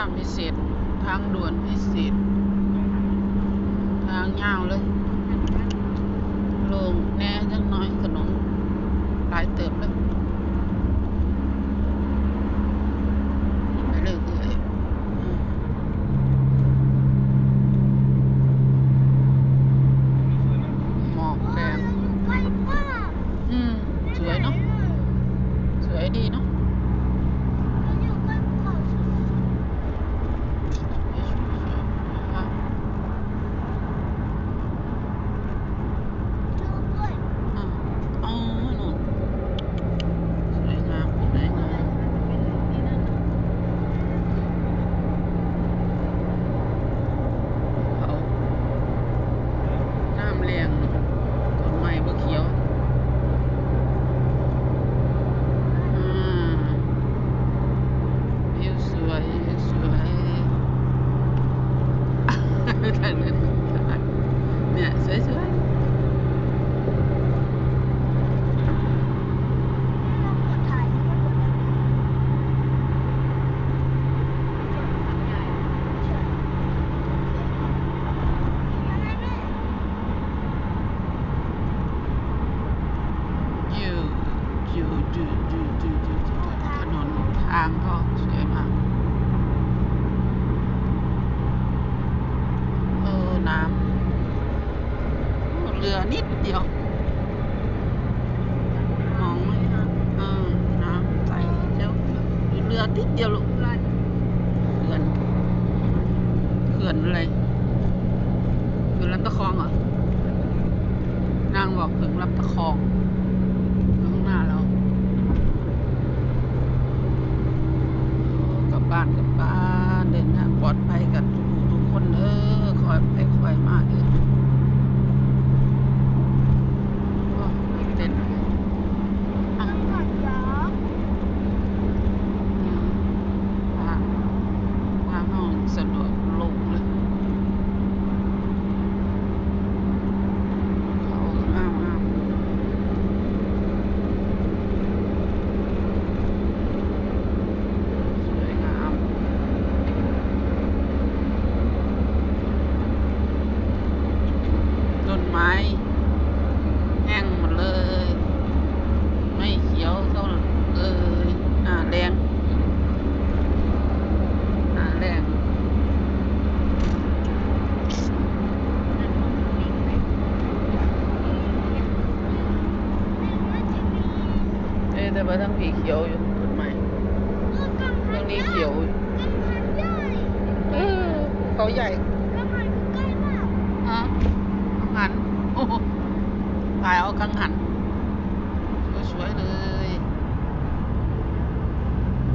างพิเศษ ทางด่วนพิเศษ ทางยาวเลย โล่งแหน่จังน้อยขนมหลายเติบเลยไปเรื่อยๆอืมหมอกแดง อืม สวยเนาะ สวยดีเนาะอะอะอ๋อนู่นสวยงามสวยงามเขาน้ำแรงต้นไม้บ่เขียว อืมวิวสวยวิวสวยถ่ายรูปเนี่ยสวยสวยอยู่ ถนนทางก็สวยมาก เออ น้ำเรือนิดเดียว มองไม่เห็นเออ น้ำใสเดียวเรือนิดเดียวลูกเขื่อนเขื่อนอะไรเขื่อนลำตะคองเหรอนางบอกเขื่อนลำตะคองข้างหน้าเราโอ้กลับบ้านกลับบ้านเดินทางปลอดภัยกันทุกผู้ทุกคนเด้อคอยไปคอยมาเด้อโอ้ตื่นเต้นอะ อืมทางทางห้องสะดวกโล่งเลยเขางามงามสวยงามต้นไม้แห้งหมดเลย ไม่เขียวเท่าเลยหน้าแดงหน้าแดงเอ้ย แต่ว่าทั้งผีเขียวอยู่ต้นไม้ตรงนี้เขียวอยู่เออเขาใหญ่ฮะกังหันโอ้โหถ่ายเอากังหัน